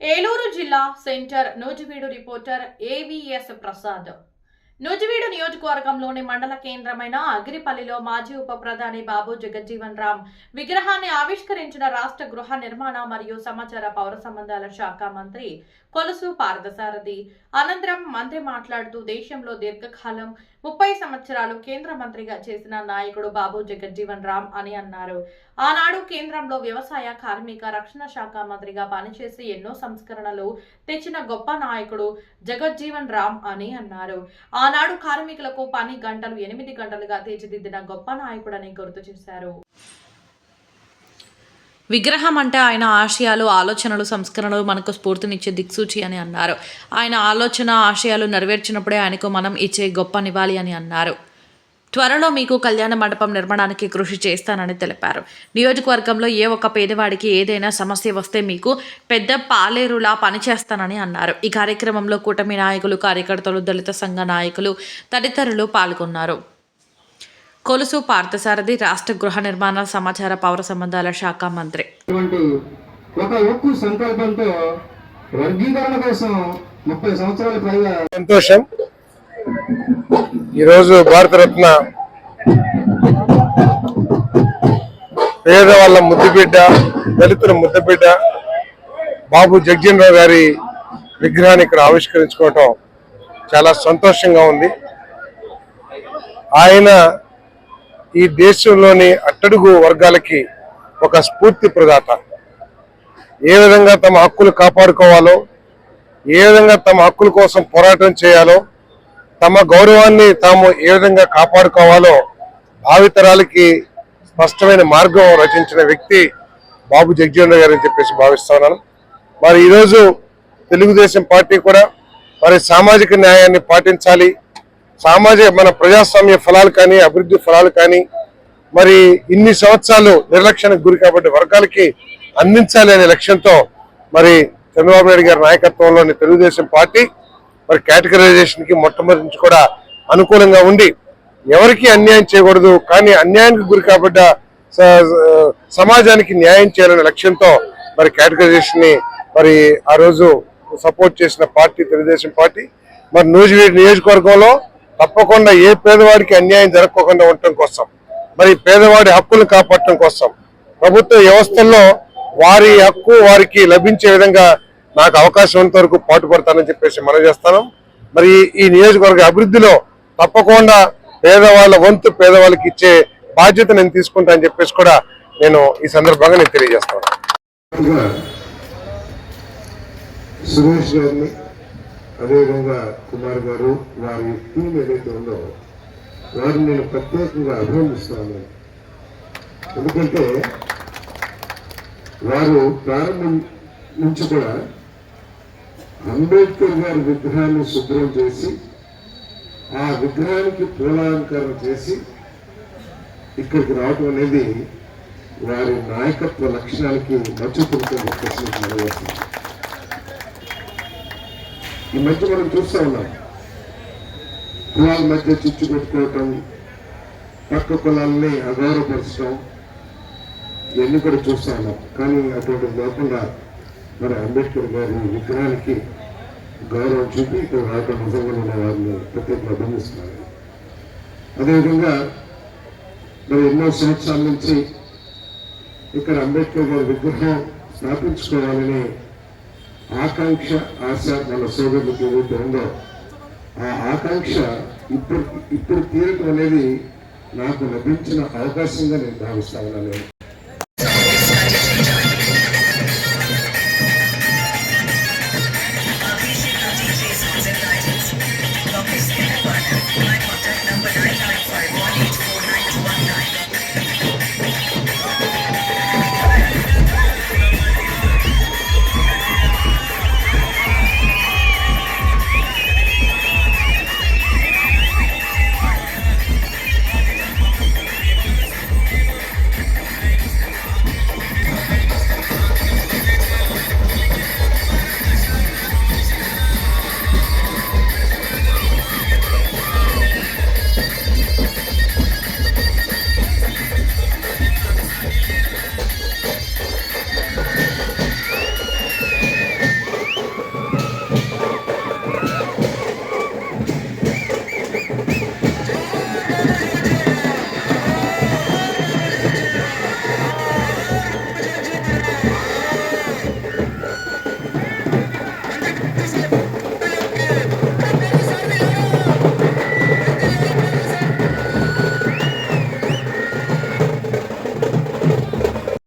ఏలూరు జిల్లా centre Nuzvid reporter AVS Prasad. Nuzvid నియోజకవర్గంలోని మండల కేంద్రమైన అగిరిపల్లిలో మాజీ ఉప ప్రధాని బాబు జగజ్జీవన్ రామ్ విగ్రహాన్ని ఆవిష్కరించిన రాష్ట్ర గృహ నిర్మాణ మరియు సమాచార పౌర సంబంధాల శాఖ మంత్రి కొలుసు పార్థసారథి. అనంతరం మంత్రి మాట్లాడుతూ దేశంలో దీర్ఘకాలం ముప్పై సంవత్సరాలు కేంద్ర మంత్రిగా చేసిన నాయకుడు బాబు జగజ్జీవన్ రామ్ అని అన్నారు. ఆనాడు కేంద్రంలో వ్యవసాయ కార్మిక రక్షణ శాఖ మంత్రిగా పనిచేసి ఎన్నో సంస్కరణలు తెచ్చిన గొప్ప నాయకుడు జగజ్జీవన్ రామ్ అని అన్నారు. ఆనాడు కార్మికులకు పని గంటలు ఎనిమిది గంటలుగా తీర్చిదిద్దిన గొప్ప నాయకుడని గుర్తు చేశారు. విగ్రహం అంటే ఆయన ఆశయాలు ఆలోచనలు సంస్కరణలు మనకు స్ఫూర్తినిచ్చే దిక్సూచి అని అన్నారు. ఆయన ఆలోచన ఆశయాలు నెరవేర్చినప్పుడే ఆయనకు మనం ఇచ్చే గొప్ప నివాళి అని అన్నారు. త్వరలో మీకు కళ్యాణ మండపం నిర్మాణానికి కృషి చేస్తానని తెలిపారు. నియోజకవర్గంలో ఏ ఒక్క పేదవాడికి ఏదైనా సమస్య వస్తే మీకు పెద్ద పాలేరులా పనిచేస్తానని అన్నారు. ఈ కార్యక్రమంలో కూటమి నాయకులు కార్యకర్తలు దళిత సంఘ నాయకులు తదితరులు పాల్గొన్నారు. కొలుసు పార్థసారథి రాష్ట్ర గృహ నిర్మాణ సమాచార పౌర సంబంధాల శాఖ మంత్రి. ఒక సంకల్పంతో వర్గీకరణ కోసం ముప్పై సంవత్సరాల పైగా సంతోషం. ఈరోజు భారతరత్న పేదవాళ్ళ ముద్దుబిడ్డ దళితుల ముద్దుబిడ్డ బాబు జగ్జీవన్ గారి విగ్రహాన్ని ఇక్కడ ఆవిష్కరించుకోవటం చాలా సంతోషంగా ఉంది. ఆయన ఈ దేశంలోని అట్టడుగు వర్గాలకి ఒక స్ఫూర్తి ప్రదాత. ఏ విధంగా తమ హక్కులు కాపాడుకోవాలో ఏ విధంగా తమ హక్కుల కోసం పోరాటం చేయాలో తమ గౌరవాన్ని తాము ఏ విధంగా కాపాడుకోవాలో భావితరాలకి స్పష్టమైన మార్గం రచించిన వ్యక్తి బాబు జగజీవన్ గారు అని చెప్పేసి భావిస్తున్నాను మరి ఈరోజు తెలుగుదేశం పార్టీ కూడా మరి సామాజిక న్యాయాన్ని పాటించాలి. సామాజిక మన ప్రజాస్వామ్య ఫలాలు కానీ అభివృద్ధి ఫలాలు కానీ మరి ఇన్ని సంవత్సరాలు నిర్లక్ష్యానికి గురి కాబట్టి వర్గాలకి అందించాలి అనే లక్ష్యంతో మరి చంద్రబాబు నాయుడు గారి నాయకత్వంలోని తెలుగుదేశం పార్టీ మరి కేటగరైజేషన్కి మొట్టమొదటి నుంచి కూడా అనుకూలంగా ఉండి ఎవరికి అన్యాయం చేయకూడదు కానీ అన్యాయానికి గురి కాబడ్డ స- సమాజానికి న్యాయం చేయాలనే లక్ష్యంతో మరి కేటగరైజేషన్ని మరి ఆ రోజు సపోర్ట్ చేసిన పార్టీ తెలుగుదేశం పార్టీ మరి నూజివీడు నియోజకవర్గంలో తప్పకుండా ఏ పేదవాడికి అన్యాయం జరగకుండా ఉండటం కోసం మరి పేదవాడి హక్కులను కాపాడటం కోసం ప్రభుత్వ వ్యవస్థల్లో వారి హక్కు వారికి లభించే విధంగా నాకు అవకాశం ఉన్నంత వరకు పాటుపడతానని చెప్పేసి మనం చేస్తాను. మరి ఈ నియోజకవర్గ అభివృద్ధిలో తప్పకుండా పేదవాళ్ళ వంతు పేదవాళ్ళకి ఇచ్చే బాధ్యత నేను తీసుకుంటానని చెప్పేసి కూడా నేను ఈ సందర్భంగా నేను తెలియజేస్తాను. సురేష్ గారిని అదేవిధంగా కుమార్ గారు వారి టీం ఏదైతే ఉందో వారిని నేను ప్రత్యేకంగా అభినందిస్తాను. ఎందుకంటే వారు ప్రారంభం నుంచి కూడా అంబేద్కర్ గారి విగ్రహాన్ని శుభ్రం చేసి ఆ విగ్రహానికి పూలాలంకరణ చేసి ఇక్కడికి రావటం అనేది వారి నాయకత్వ లక్షణానికి మచ్చుతుందని చెప్పేసి ఈ మధ్య మనం చూస్తూ ఉన్నాం. కులాల మధ్య చిచ్చు పెట్టుకోవటం పక్క కులాలని అగౌరవపరచడం ఇవన్నీ కూడా చూస్తా ఉన్నాం. కానీ అటువంటి లేకుండా మరి అంబేద్కర్ గారి విగ్రహానికి గౌరవం చూపి ఇక్కడ రావటం నిజంగా ఉన్న వారిని ప్రత్యేకంగా అభినందిస్తున్నాను. అదేవిధంగా మరి ఎన్నో సంవత్సరాల నుంచి ఇక్కడ అంబేద్కర్ గారి విగ్రహం స్థాపించుకోవాలనే ఆకాంక్ష ఆశ మన సోదరులకు ఏదైతే ఉందో ఆ ఆకాంక్ష ఇప్పుడు ఇప్పుడు తీరటం అనేది నాకు లభించిన అవకాశంగా నేను భావిస్తా ఉన్నాను.